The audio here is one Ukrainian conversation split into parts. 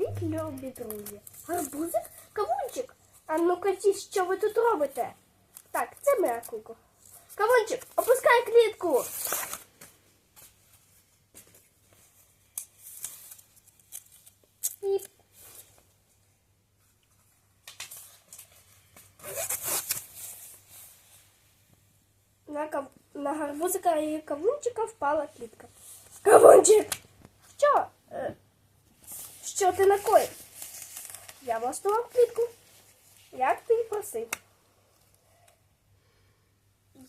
Привіт, любі друзі. Гарбузик, кавунчик. А ну кажіть, що ви тут робите? Так, це моя куку. Кавунчик, опускай клітку. На, на гарбузика і кавунчика впала клітка. Кавунчик! Що? Що ти накоїв? Я влаштував клітку. Як ти і просив.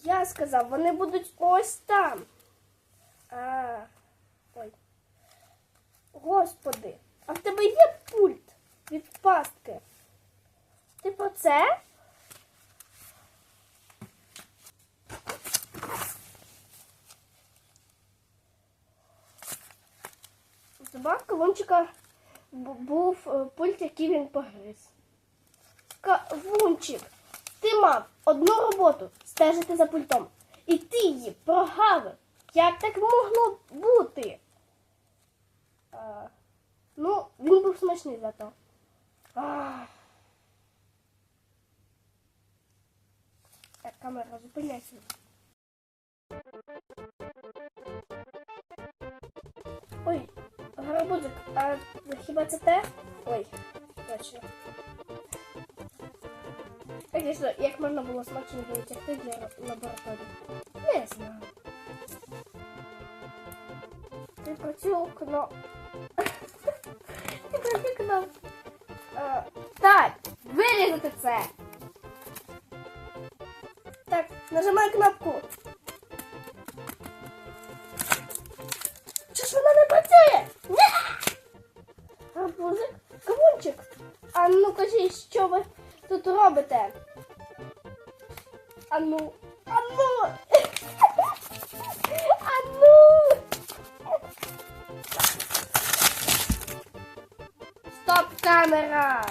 Я сказав, вони будуть ось там. А, ой. Господи, а в тебе є пульт від пастки? Ти про це? Кавунчика бу- був е, пульт, який він погриз. Кавунчик, ти мав одну роботу стежити за пультом. І ти її прогавив. Як так могло бути? А, ну, він був смачний зато. Так, камера, зупиняйся. Ой, гарбузик, а хіба це те? Ой, точно. Звісно, як можна було смачно витягти для лабораторії? Не знаю. Ти про цю кно... Ти про цю кно... Е, Так, вирізати це. Так, нажимай кнопку. А ну кажіть, що ви тут робите? Ану, ану! а ну! А ну! Стоп, камера!